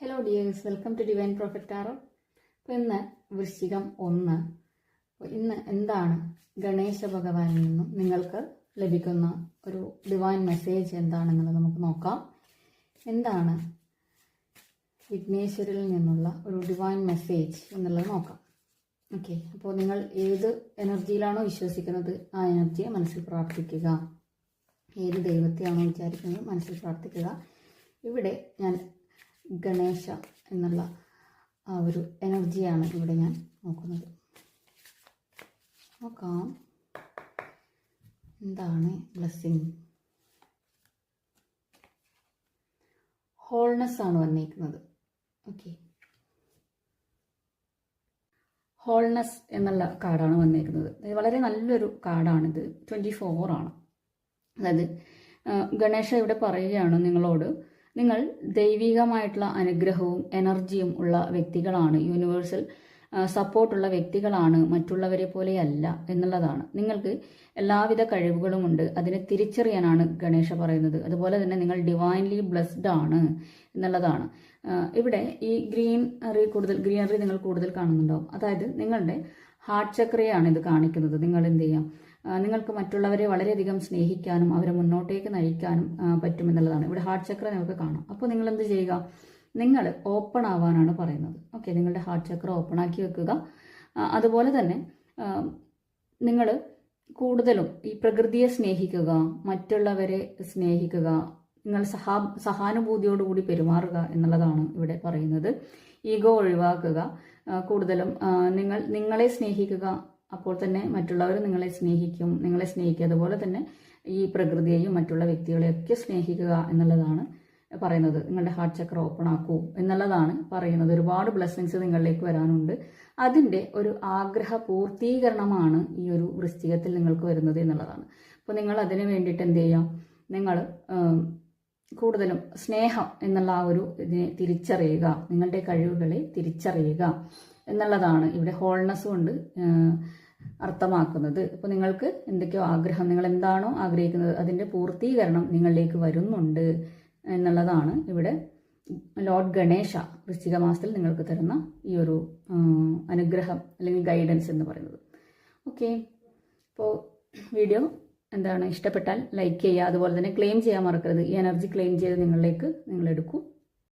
Hello dears welcome to divine prophet tarot അപ്പോൾ ഇന്ന് വൃശ്ചികം ഒന്ന്. ഇന്ന് എന്താണ് ഗണേശ ഭഗവാനിൽ നിന്നും നിങ്ങൾക്ക് ലഭിക്കുന്ന ഒരു ഡിവൈൻ മെസ്സേജ് എന്താണെന്നുള്ളത് നമുക്ക് നോക്കാം. എന്താണ് വിഘ്നേശ്വരിൽ നിന്നുള്ള ഒരു ഡിവൈൻ മെസ്സേജ് എന്നുള്ളത് നോക്കാം. ഓക്കെ അപ്പോൾ നിങ്ങൾ ഏത് എനർജിയിലാണോ വിശ്വസിക്കുന്നത് ആ എനർജിയെ മനസ്സിൽ പ്രാർത്ഥിക്കുക. ഏത് ദൈവത്തെയാണോ വിചാരിക്കുന്നത് മനസ്സിൽ പ്രാർത്ഥിക്കുക. ഇവിടെ ഞാൻ ഗണേശ എന്നുള്ള ആ ഒരു എനർജിയാണ് ഇവിടെ ഞാൻ നോക്കുന്നത്. നോക്കാം. എന്താണ് ബ്ലെസ്സിങ്? ഹോൾനെസ് ആണ് വന്നിരിക്കുന്നത്. ഓക്കെ. ഹോൾനെസ് എന്നുള്ള കാർഡാണ് വന്നിരിക്കുന്നത്. വളരെ നല്ലൊരു കാർഡാണിത്. ട്വന്റി ആണ്. അതായത് ഗണേശ ഇവിടെ പറയുകയാണ് നിങ്ങളോട്. നിങ്ങൾ ദൈവികമായിട്ടുള്ള അനുഗ്രഹവും എനർജിയും ഉള്ള വ്യക്തികളാണ്. യൂണിവേഴ്സൽ സപ്പോർട്ടുള്ള വ്യക്തികളാണ്. മറ്റുള്ളവരെ പോലെയല്ല എന്നുള്ളതാണ്. നിങ്ങൾക്ക് എല്ലാവിധ കഴിവുകളുമുണ്ട് അതിനെ തിരിച്ചറിയാനാണ് ഗണേശ പറയുന്നത്. അതുപോലെ തന്നെ നിങ്ങൾ ഡിവൈൻലി ബ്ലെസ്ഡ് ആണ് എന്നുള്ളതാണ്. ഇവിടെ ഈ ഗ്രീനറി കൂടുതൽ ഗ്രീനറി നിങ്ങൾ കൂടുതൽ കാണുന്നുണ്ടാവും. അതായത് നിങ്ങളുടെ ഹാർട്ട് ചക്രയാണ് ഇത് കാണിക്കുന്നത്. നിങ്ങൾ എന്ത് ചെയ്യാം? നിങ്ങൾക്ക് മറ്റുള്ളവരെ വളരെയധികം സ്നേഹിക്കാനും അവരെ മുന്നോട്ടേക്ക് നയിക്കാനും പറ്റുമെന്നുള്ളതാണ് ഇവിടെ ഹാർട്ട് ചക്ര നിങ്ങൾക്ക് കാണാം. അപ്പോൾ നിങ്ങൾ എന്ത് ചെയ്യുക? നിങ്ങൾ ഓപ്പൺ ആവാനാണ് പറയുന്നത്. ഓക്കെ നിങ്ങളുടെ ഹാർട്ട് ചക്ര ഓപ്പൺ ആക്കി വെക്കുക. അതുപോലെ തന്നെ നിങ്ങൾ കൂടുതലും ഈ പ്രകൃതിയെ സ്നേഹിക്കുക മറ്റുള്ളവരെ സ്നേഹിക്കുക നിങ്ങൾ സഹാ സഹാനുഭൂതിയോടുകൂടി പെരുമാറുക എന്നുള്ളതാണ് ഇവിടെ പറയുന്നത്. ഈഗോ ഒഴിവാക്കുക കൂടുതലും നിങ്ങൾ നിങ്ങളെ സ്നേഹിക്കുക അപ്പോൾ തന്നെ മറ്റുള്ളവർ നിങ്ങളെ സ്നേഹിക്കും. നിങ്ങളെ സ്നേഹിക്കുക അതുപോലെ തന്നെ ഈ പ്രകൃതിയെയും മറ്റുള്ള വ്യക്തികളെയൊക്കെ സ്നേഹിക്കുക എന്നുള്ളതാണ് പറയുന്നത്. നിങ്ങളുടെ ഹാർട്ട് ചക്ര ഓപ്പൺ ആക്കൂ എന്നുള്ളതാണ് പറയുന്നത്. ഒരുപാട് ബ്ലെസ്സിങ്സ് നിങ്ങളിലേക്ക് വരാനുണ്ട്. അതിന്റെ ഒരു ആഗ്രഹ പൂർത്തീകരണമാണ് ഈ ഒരു വൃശ്ചികത്തിൽ നിങ്ങൾക്ക് വരുന്നത് എന്നുള്ളതാണ്. അപ്പോൾ നിങ്ങൾ അതിനു വേണ്ടിയിട്ട് എന്ത് ചെയ്യാം? നിങ്ങൾ കൂടുതലും സ്നേഹം എന്നുള്ള ആ ഒരു ഇതിനെ തിരിച്ചറിയുക. നിങ്ങളുടെ കഴിവുകളെ തിരിച്ചറിയുക. എന്നുള്ളതാണ്. ഇവിടെ ഹോൾനെസ് ഉണ്ട് അർത്ഥമാക്കുന്നത്. അപ്പോൾ നിങ്ങൾക്ക് എന്തൊക്കെയോ ആഗ്രഹം നിങ്ങൾ എന്താണോ ആഗ്രഹിക്കുന്നത് അതിന്റെ പൂർത്തീകരണം നിങ്ങളിലേക്ക് വരുന്നുണ്ട് എന്നുള്ളതാണ് ഇവിടെ ലോർഡ് ഗണേശ വൃശ്ചിക മാസത്തിൽ നിങ്ങൾക്ക് തരുന്ന ഈ ഒരു അനുഗ്രഹം അല്ലെങ്കിൽ ഗൈഡൻസ് എന്ന് പറയുന്നത്. ഓക്കെ അപ്പോൾ വീഡിയോ എന്താണ് ഇഷ്ടപ്പെട്ടാൽ ലൈക്ക് ചെയ്യുക അതുപോലെ തന്നെ ക്ലെയിം ചെയ്യാൻ മറക്കരുത്. ഈ എനർജി ക്ലെയിം ചെയ്ത് നിങ്ങളിലേക്ക് നിങ്ങൾ എടുക്കൂ.